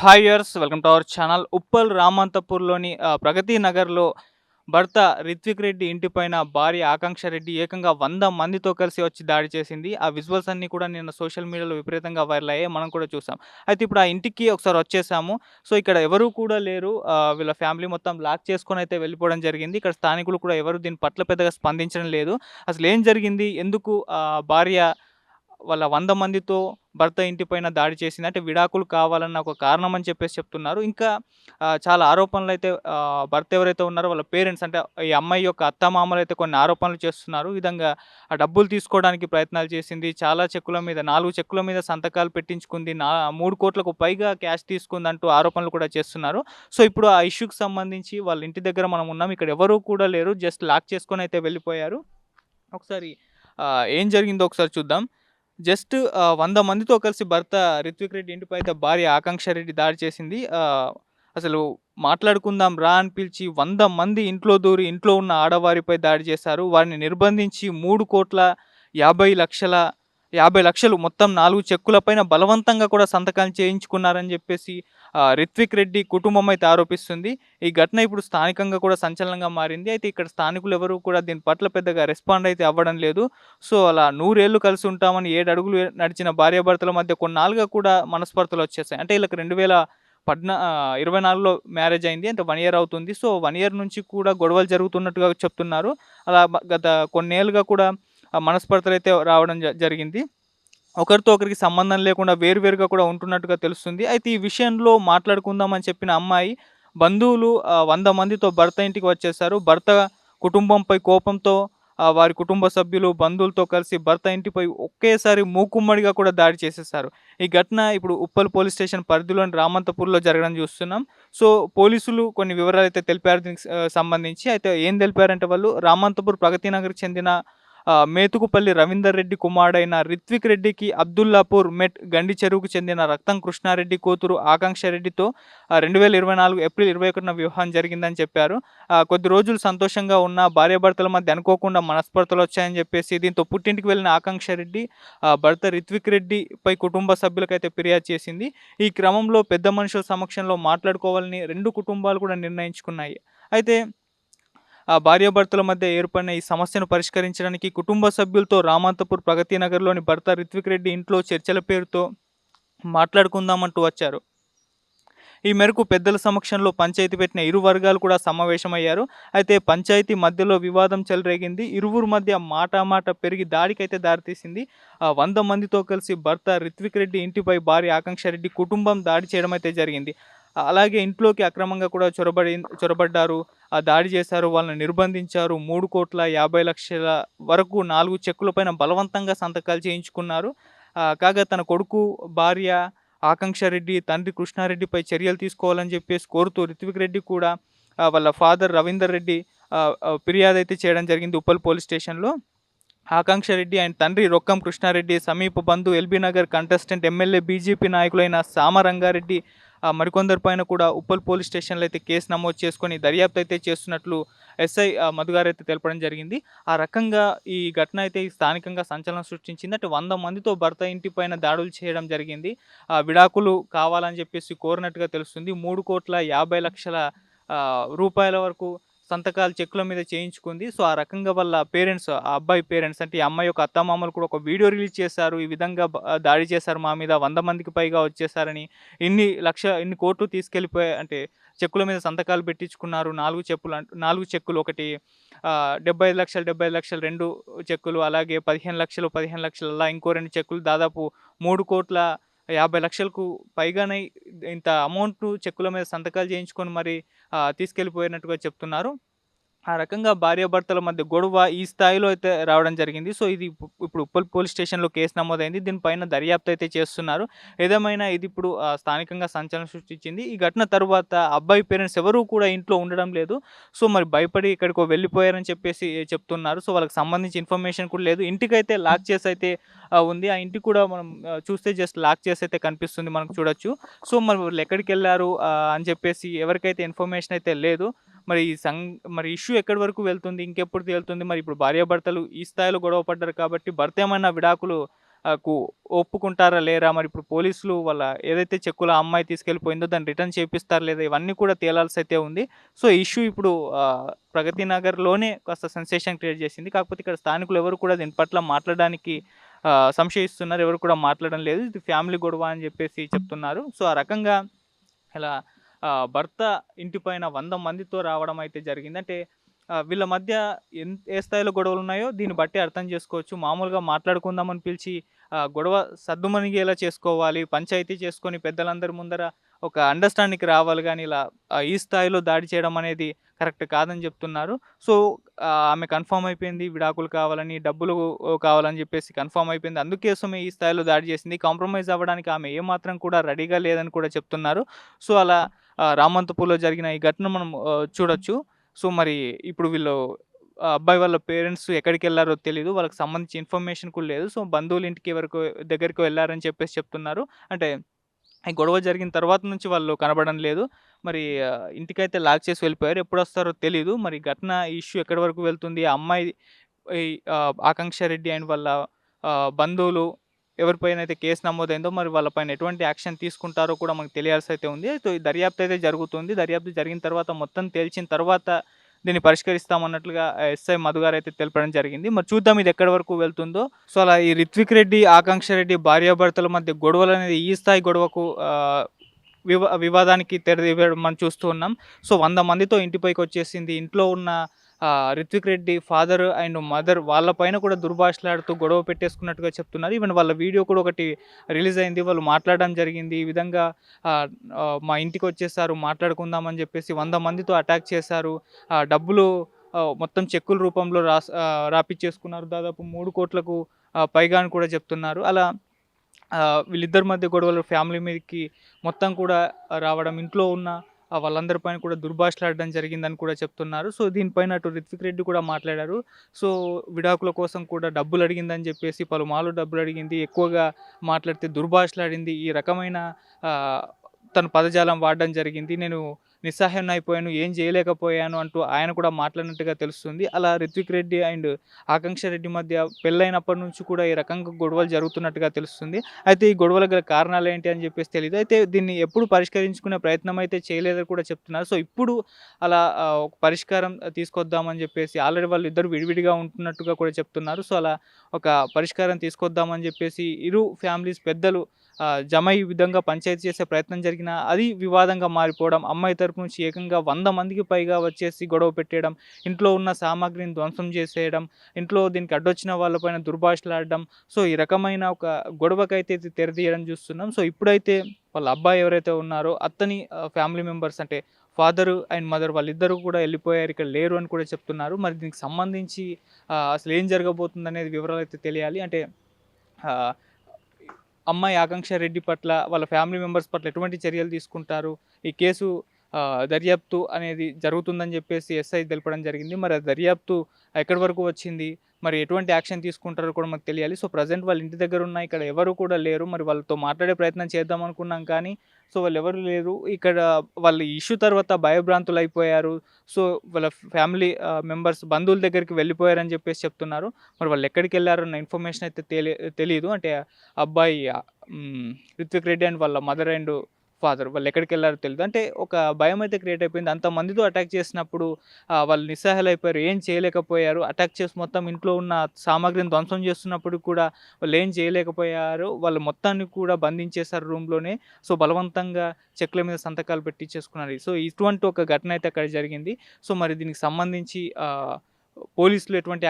Hi viewers welcome to our channel Uppal రామంతపూర్లోని ప్రగతి నగర్లో భర్త రిత్విక్ రెడ్డి ఇంటిపైన భార్య ఆకాంక్ష రెడ్డి ఏకంగా వంద మందితో కలిసి వచ్చి దాడి చేసింది. ఆ విజువల్స్ అన్ని కూడా నిన్న సోషల్ మీడియాలో విపరీతంగా వైరల్ అయ్యాయి. మనం కూడా చూసాం. అయితే ఇప్పుడు ఆ ఇంటికి ఒకసారి వచ్చేసాము. సో ఇక్కడ ఎవరు కూడా లేరు. వీళ్ళ ఫ్యామిలీ మొత్తం లాక్ చేసుకొని అయితే వెళ్ళిపోవడం జరిగింది. ఇక్కడ స్థానికులు కూడా ఎవరు దీని పట్ల పెద్దగా స్పందించడం లేదు. అసలు ఏం జరిగింది? ఎందుకు భార్య వాళ్ళ వంద మందితో భర్త ఇంటిపైన దాడి చేసింది. అంటే విడాకులు కావాలన్న ఒక కారణం అని చెప్పేసి చెప్తున్నారు. ఇంకా చాలా ఆరోపణలు అయితే భర్త ఎవరైతే ఉన్నారో వాళ్ళ పేరెంట్స్ అంటే ఈ అమ్మాయి యొక్క అత్తమామలు అయితే కొన్ని ఆరోపణలు చేస్తున్నారు. విధంగా ఆ డబ్బులు తీసుకోవడానికి ప్రయత్నాలు చేసింది. చాలా చెక్కుల మీద నాలుగు చెక్కుల మీద సంతకాలు పెట్టించుకుంది. నా మూడు కోట్లకు పైగా క్యాష్ తీసుకుంది అంటూ ఆరోపణలు కూడా చేస్తున్నారు. సో ఇప్పుడు ఆ ఇష్యూకి సంబంధించి వాళ్ళ ఇంటి దగ్గర మనం ఉన్నాం. ఇక్కడ ఎవరు కూడా లేరు. జస్ట్ లాక్ చేసుకొని అయితే వెళ్ళిపోయారు. ఒకసారి ఏం జరిగిందో ఒకసారి చూద్దాం. జస్ట్ వంద మందితో కలిసి భర్త రిత్విక్ రెడ్డి ఇంటిపై అయితే భార్య ఆకాంక్ష రెడ్డి దాడి చేసింది. అసలు మాట్లాడుకుందాం రా అని పిలిచి వంద మంది ఇంట్లో దూరి ఇంట్లో ఉన్న ఆడవారిపై దాడి చేశారు. వారిని నిర్బంధించి మూడు కోట్ల యాభై లక్షల యాభై లక్షలు మొత్తం నాలుగు చెక్కులపైన బలవంతంగా కూడా సంతకాలు చేయించుకున్నారని చెప్పేసి రిత్విక్ రెడ్డి కుటుంబం అయితే ఆరోపిస్తుంది. ఈ ఘటన ఇప్పుడు స్థానికంగా కూడా సంచలనంగా మారింది. అయితే ఇక్కడ స్థానికులు ఎవరు కూడా దీని పట్ల పెద్దగా రెస్పాండ్ అయితే అవ్వడం లేదు. సో అలా నూరేళ్ళు కలిసి ఉంటామని ఏడు అడుగులు నడిచిన భార్యాభర్తల మధ్య కొన్నాళ్ళుగా కూడా మనస్పర్ధలు వచ్చేసాయి. అంటే వీళ్ళకి రెండు వేల పద్నా ఇరవై నాలుగులో మ్యారేజ్ అయింది. అంటే వన్ ఇయర్ అవుతుంది. సో వన్ ఇయర్ నుంచి కూడా గొడవలు జరుగుతున్నట్టుగా చెప్తున్నారు. అలా గత కొన్నేళ్ళుగా కూడా మనస్పర్ధలు అయితే రావడం జ- జరిగింది. ఒకరితో ఒకరికి సంబంధం లేకుండా వేరువేరుగా కూడా ఉంటున్నట్టుగా తెలుస్తుంది. అయితే ఈ విషయంలో మాట్లాడుకుందామని చెప్పిన అమ్మాయి బంధువులు వంద మందితో భర్త ఇంటికి వచ్చేసారు భర్త కుటుంబంపై కోపంతో వారి కుటుంబ సభ్యులు బంధువులతో కలిసి భర్త ఇంటిపై ఒకేసారి మూకుమ్మడిగా కూడా దాడి చేసేసారు ఈ ఘటన ఇప్పుడు ఉప్పల్ పోలీస్ స్టేషన్ పరిధిలోని రామంతపూర్లో జరగడం చూస్తున్నాం. సో పోలీసులు కొన్ని వివరాలు అయితే తెలిపారు దీనికి సంబంధించి. అయితే ఏం తెలిపారంటే వాళ్ళు రామంతపూర్ ప్రగతి నగర్కి చెందిన మేతుకుపల్లి రవీందర్ రెడ్డి కుమారుడైన రిత్విక్ రెడ్డికి అబ్దుల్లాపూర్ మెట్ గండి చెరువుకు చెందిన రక్తం కృష్ణారెడ్డి కూతురు ఆకాంక్ష రెడ్డితో రెండు వేల ఇరవై నాలుగు ఏప్రిల్ ఇరవై ఒకటిన వివాహం జరిగిందని చెప్పారు. కొద్ది రోజులు సంతోషంగా ఉన్న భార్యాభర్తల మధ్య అనుకోకుండా మనస్పర్ధలు వచ్చాయని చెప్పేసి దీంతో పుట్టింటికి వెళ్ళిన ఆకాంక్ష రెడ్డి భర్త రిత్విక్ రెడ్డిపై కుటుంబ సభ్యులకైతే ఫిర్యాదు చేసింది. ఈ క్రమంలో పెద్ద మనుషుల సమక్షంలో మాట్లాడుకోవాలని రెండు కుటుంబాలు కూడా నిర్ణయించుకున్నాయి. అయితే భార్యాభర్తల మధ్య ఏర్పడిన ఈ సమస్యను పరిష్కరించడానికి కుటుంబ సభ్యులతో రామంతపూర్ ప్రగతి నగర్లోని భర్త రిత్విక్ రెడ్డి ఇంట్లో చర్చల పేరుతో మాట్లాడుకుందామంటూ వచ్చారు. ఈ మేరకు పెద్దల సమక్షంలో పంచాయతీ పెట్టిన ఇరు వర్గాలు కూడా సమావేశమయ్యారు. అయితే పంచాయతీ మధ్యలో వివాదం చెలరేగింది. ఇరువురు మధ్య మాట పెరిగి దాడికైతే దారితీసింది. వంద మందితో కలిసి భర్త రిత్విక్ రెడ్డి ఇంటిపై భార్య ఆకాంక్ష రెడ్డి కుటుంబం దాడి చేయడం అయితే జరిగింది. అలాగే ఇంట్లోకి అక్రమంగా కూడా చొరబడి చొరబడ్డారు. ఆ దాడి చేశారు వాళ్ళని నిర్బంధించారు. మూడు కోట్ల యాభై లక్షల వరకు నాలుగు చెక్కులపైన బలవంతంగా సంతకాలు చేయించుకున్నారు. కాగా తన కొడుకు భార్య ఆకాంక్ష రెడ్డి తండ్రి కృష్ణారెడ్డిపై చర్యలు తీసుకోవాలని చెప్పేసి కోరుతూ రిత్విక్ రెడ్డి కూడా వాళ్ళ ఫాదర్ రవీందర్ రెడ్డి ఫిర్యాదు అయితే చేయడం జరిగింది ఉప్పల్ పోలీస్ స్టేషన్లో. ఆకాంక్ష రెడ్డి ఆయన తండ్రి రొక్కం కృష్ణారెడ్డి సమీప బంధు LB Nagar contestant MLA BJP నాయకులైన Sama Ranga Reddy మరికొందరి పైన కూడా ఉప్పల్ పోలీస్ స్టేషన్లో అయితే కేసు నమోదు చేసుకొని దర్యాప్తు అయితే చేస్తున్నట్లు ఎస్ఐ మధుగారు అయితే తెలపడం జరిగింది. ఆ రకంగా ఈ ఘటన అయితే స్థానికంగా సంచలనం సృష్టించింది. అంటే వంద మందితో భర్త ఇంటి పైన దాడులు చేయడం జరిగింది. విడాకులు కావాలని చెప్పేసి కోరినట్టుగా తెలుస్తుంది. మూడు కోట్ల యాభై లక్షల రూపాయల వరకు సంతకాలు చెక్కుల మీద చేయించుకుంది. సో ఆ రకంగా వాళ్ళ పేరెంట్స్ ఆ అబ్బాయి పేరెంట్స్ అంటే ఈ అమ్మాయి యొక్క అత్తమామలు కూడా ఒక వీడియో రిలీజ్ చేశారు. ఈ విధంగా దాడి చేశారు మా మీద. వంద మందికి పైగా వచ్చేసారని ఇన్ని లక్ష ఇన్ని కోట్లు తీసుకెళ్ళిపోయి అంటే చెక్కుల మీద సంతకాలు పెట్టించుకున్నారు. నాలుగు చెప్పులు నాలుగు చెక్కులు ఒకటి డెబ్బై ఐదు లక్షలు డెబ్బై ఐదు లక్షలు రెండు చెక్కులు అలాగే పదిహేను లక్షలు పదిహేను లక్షలు అలా ఇంకో రెండు చెక్కులు దాదాపు మూడు కోట్ల యాభై లక్షలకు పైగానే ఇంత అమౌంట్ చెక్కుల మీద సంతకాలు చేయించుకొని మరి తీసుకెళ్ళిపోయినట్టుగా చెప్తున్నారు. ఆ రకంగా భార్యాభర్తల మధ్య గొడవ ఈ స్థాయిలో అయితే రావడం జరిగింది. సో ఇది ఇప్పుడు ఉప్పల్ పోలీస్ స్టేషన్లో కేసు నమోదైంది. దీనిపైన దర్యాప్తు అయితే చేస్తున్నారు. ఏదేమైనా ఇది ఇప్పుడు స్థానికంగా సంచలనం సృష్టించింది. ఈ ఘటన తర్వాత అబ్బాయి పేరెంట్స్ ఎవరూ కూడా ఇంట్లో ఉండడం లేదు. సో మరి భయపడి ఇక్కడికో వెళ్ళిపోయారని చెప్పేసి చెప్తున్నారు. సో వాళ్ళకి సంబంధించి ఇన్ఫర్మేషన్ కూడా లేదు. ఇంటికైతే లాక్ చేసి అయితే ఉంది. ఆ ఇంటికి కూడా మనం చూస్తే జస్ట్ లాక్ చేసి అయితే కనిపిస్తుంది మనకు చూడొచ్చు. సో మరి వాళ్ళు ఎక్కడికి వెళ్ళారు అని చెప్పేసి ఎవరికైతే ఇన్ఫర్మేషన్ అయితే లేదు మరి ఈ సం మరి ఇష్యూ ఎక్కడి వరకు వెళ్తుంది ఇంకెప్పుడు తేలుతుంది? మరి ఇప్పుడు భార్యాభర్తలు ఈ స్థాయిలో గొడవ పడ్డారు కాబట్టి భర్త ఏమైనా విడాకులు కు ఒప్పుకుంటారా లేరా? మరి ఇప్పుడు పోలీసులు వాళ్ళ ఏదైతే చెక్కుల అమ్మాయి తీసుకెళ్ళిపోయిందో దాన్ని రిటర్న్ చేపిస్తారా లేదా? ఇవన్నీ కూడా తేలాల్సి అయితే ఉంది. సో ఇష్యూ ఇప్పుడు ప్రగతి నగర్లోనే కాస్త సెన్సేషన్ క్రియేట్ చేసింది. కాకపోతే ఇక్కడ స్థానికులు ఎవరు కూడా దీని పట్ల మాట్లాడడానికి సంశయిస్తున్నారు. ఎవరు కూడా మాట్లాడడం లేదు. ఇది ఫ్యామిలీ గొడవ అని చెప్పేసి చెప్తున్నారు. సో ఆ రకంగా ఇలా భర్త ఇంటిపైన వంద మందితో రావడం అయితే జరిగింది. అంటే వీళ్ళ మధ్య ఎంత ఏ స్థాయిలో గొడవలు ఉన్నాయో దీన్ని బట్టి అర్థం చేసుకోవచ్చు. మామూలుగా మాట్లాడుకుందామని పిలిచి ఆ, గొడవ సద్దుమణిగేలా చేసుకోవాలి పంచాయతీ చేసుకొని పెద్దలందరి ముందర ఒక అండర్స్టాండింగ్కి రావాలి కానీ ఇలా ఈ స్థాయిలో దాడి చేయడం అనేది కరెక్ట్ కాదని చెప్తున్నారు. సో ఆమె కన్ఫామ్ అయిపోయింది. విడాకులు కావాలని డబ్బులు కావాలని చెప్పేసి కన్ఫామ్ అయిపోయింది. అందుకోసమే ఈ స్థాయిలో దాడి చేసింది. కాంప్రమైజ్ అవ్వడానికి ఆమె ఏమాత్రం కూడా రెడీగా లేదని కూడా చెప్తున్నారు. సో అలా రామంతపూర్లో జరిగిన ఈ ఘటన మనం చూడొచ్చు. సో మరి ఇప్పుడు వీళ్ళు అబ్బాయి వాళ్ళ పేరెంట్స్ ఎక్కడికి వెళ్ళారో తెలియదు వాళ్ళకి సంబంధించి ఇన్ఫర్మేషన్ కూడా లేదు. సో బంధువుల ఇంటికి వరకు దగ్గరికి వెళ్ళారని చెప్పేసి చెప్తున్నారు. అంటే ఈ గొడవ జరిగిన తర్వాత నుంచి వాళ్ళు కనబడడం లేదు. మరి ఇంటికైతే లాక్ చేసి వెళ్ళిపోయారు. ఎప్పుడు వస్తారో తెలియదు మరి ఘటన ఇష్యూ ఎక్కడి వరకు వెళ్తుంది? ఆ అమ్మాయి ఈ ఆకాంక్ష రెడ్డి అండ్ వాళ్ళ బంధువులు ఎవరిపైన అయితే కేసు నమోదైందో మరి వాళ్ళపైన ఎటువంటి యాక్షన్ తీసుకుంటారో కూడా మనకు తెలియాల్సి అయితే ఉంది సో దర్యాప్తు అయితే జరుగుతుంది. దర్యాప్తు జరిగిన తర్వాత మొత్తం తేల్చిన తర్వాత దీన్ని పరిష్కరిస్తామన్నట్లుగా ఎస్ఐ మధు గారు అయితే తెలపడం జరిగింది. మరి చూద్దాం ఇది ఎక్కడి వరకు వెళ్తుందో. సో అలా ఈ రిత్విక్ రెడ్డి ఆకాంక్ష రెడ్డి భార్యాభర్తల మధ్య గొడవలు అనేది ఈ స్థాయి గొడవకు వివా వివాదానికి తెరదివ్వడం మనం చూస్తూ ఉన్నాం. సో వంద మందితో ఇంటిపైకి వచ్చేసింది. ఇంట్లో ఉన్న Ritvik Reddy father and mother వాళ్ళపైన కూడా దుర్భాషలాడుతూ గొడవ పెట్టేసుకున్నట్టుగా చెప్తున్నారు. ఈవెన్ వాళ్ళ వీడియో కూడా ఒకటి రిలీజ్ అయింది. వాళ్ళు మాట్లాడడం జరిగింది. ఈ విధంగా మా ఇంటికి వచ్చేసారు. మాట్లాడుకుందామని చెప్పేసి వంద మందితో అటాక్ చేశారు. డబ్బులు మొత్తం చెక్కుల రూపంలో రాస్ రాపిచ్చేసుకున్నారు. దాదాపు మూడు కోట్లకు పైగా అని కూడా చెప్తున్నారు. అలా వీళ్ళిద్దరి మధ్య గొడవలు ఫ్యామిలీ మీదకి మొత్తం కూడా రావడం ఇంట్లో ఉన్న వాళ్ళందరిపైన కూడా దుర్భాషలాడడం జరిగిందని కూడా చెప్తున్నారు. సో దీనిపైన అటు రిత్విక్ రెడ్డి కూడా మాట్లాడారు. సో విడాకుల కోసం కూడా డబ్బులు అడిగిందని చెప్పేసి పలుమార్లు డబ్బులు అడిగింది. ఎక్కువగా మాట్లాడితే దుర్భాషలాడింది ఈ రకమైన తన పదజాలం వాడడం జరిగింది. నేను నిస్సహాయం అయిపోయాను ఏం చేయలేకపోయాను అంటూ ఆయన కూడా మాట్లాడినట్టుగా తెలుస్తుంది. అలా రిత్విక్ రెడ్డి అండ్ ఆకాంక్ష రెడ్డి మధ్య పెళ్ళైనప్పటి నుంచి కూడా ఈ రకంగా గొడవలు జరుగుతున్నట్టుగా తెలుస్తుంది. అయితే ఈ గొడవల గల కారణాలు ఏంటి అని చెప్పేసి తెలియదు అయితే దీన్ని ఎప్పుడు పరిష్కరించుకునే ప్రయత్నం అయితే చేయలేదని కూడా చెప్తున్నారు. సో ఇప్పుడు అలా ఒక పరిష్కారం తీసుకొద్దామని చెప్పేసి ఆల్రెడీ వాళ్ళు ఇద్దరు విడివిడిగా ఉంటున్నట్టుగా కూడా చెప్తున్నారు. సో అలా ఒక పరిష్కారం తీసుకొద్దామని చెప్పేసి ఇరు ఫ్యామిలీస్ పెద్దలు జమ ఈ విధంగా పంచాయతీ చేసే ప్రయత్నం జరిగినా అది వివాదంగా మారిపోవడం అమ్మాయి తరపు నుంచి ఏకంగా వంద మందికి పైగా వచ్చేసి గొడవ పెట్టేయడం ఇంట్లో ఉన్న సామాగ్రిని ధ్వంసం చేసేయడం ఇంట్లో దీనికి అడ్డొచ్చిన వాళ్ళపైన దుర్భాషలాడడం సో ఈ రకమైన ఒక గొడవకైతే ఇది తెరదీయడం చూస్తున్నాం. సో ఇప్పుడైతే వాళ్ళ అబ్బాయి ఎవరైతే ఉన్నారో అతని ఫ్యామిలీ మెంబర్స్ అంటే ఫాదర్ అండ్ మదర్ వాళ్ళిద్దరూ కూడా వెళ్ళిపోయారు ఇక్కడ లేరు అని కూడా చెప్తున్నారు. మరి దీనికి సంబంధించి అసలు ఏం జరగబోతుంది అనేది వివరాలు అయితే తెలియాలి. అంటే అమ్మాయి ఆకాంక్ష రెడ్డి పట్ల వాళ్ళ ఫ్యామిలీ మెంబర్స్ పట్ల ఎటువంటి చర్యలు తీసుకుంటారు? ఈ కేసు దర్యాప్తు అనేది జరుగుతుందని చెప్పేసి ఎస్ఐ తెలపడం జరిగింది. మరి ఆ దర్యాప్తు ఎక్కడి వరకు వచ్చింది? మరి ఎటువంటి యాక్షన్ తీసుకుంటారో కూడా మాకు తెలియాలి. సో ప్రజెంట్ వాళ్ళ ఇంటి దగ్గర ఉన్న ఇక్కడ ఎవరు కూడా లేరు. మరి వాళ్ళతో మాట్లాడే ప్రయత్నం చేద్దాం అనుకున్నాం కానీ సో వాళ్ళు ఎవరు లేరు. ఇక్కడ వాళ్ళ ఇష్యూ తర్వాత భయభ్రాంతులు అయిపోయారు. సో వాళ్ళ ఫ్యామిలీ మెంబర్స్ బంధువుల దగ్గరికి వెళ్ళిపోయారని చెప్పేసి చెప్తున్నారు. మరి వాళ్ళు ఎక్కడికి వెళ్ళారన్న ఇన్ఫర్మేషన్ అయితే తెలి తెలియదు అంటే అబ్బాయి రిత్విక్ రెడ్డి అండ్ వాళ్ళ మదర్ అండ్ ఫాదర్ వాళ్ళు ఎక్కడికి వెళ్ళారో తెలియదు అంటే ఒక భయం అయితే క్రియేట్ అయిపోయింది. అంత మందితో అటాక్ చేసినప్పుడు వాళ్ళు నిస్సహాయాలు అయిపోయారు ఏం చేయలేకపోయారు. అటాక్ చేసి మొత్తం ఇంట్లో ఉన్న సామాగ్రిని ధ్వంసం చేస్తున్నప్పుడు కూడా వాళ్ళు ఏం చేయలేకపోయారు. వాళ్ళు మొత్తాన్ని కూడా బంధించేశారు రూమ్లోనే సో బలవంతంగా చెక్ల మీద సంతకాలు పెట్టించేసుకున్నారు. సో ఇటువంటి ఒక ఘటన అయితే అక్కడ జరిగింది. సో మరి దీనికి సంబంధించి పోలీసులు ఎటువంటి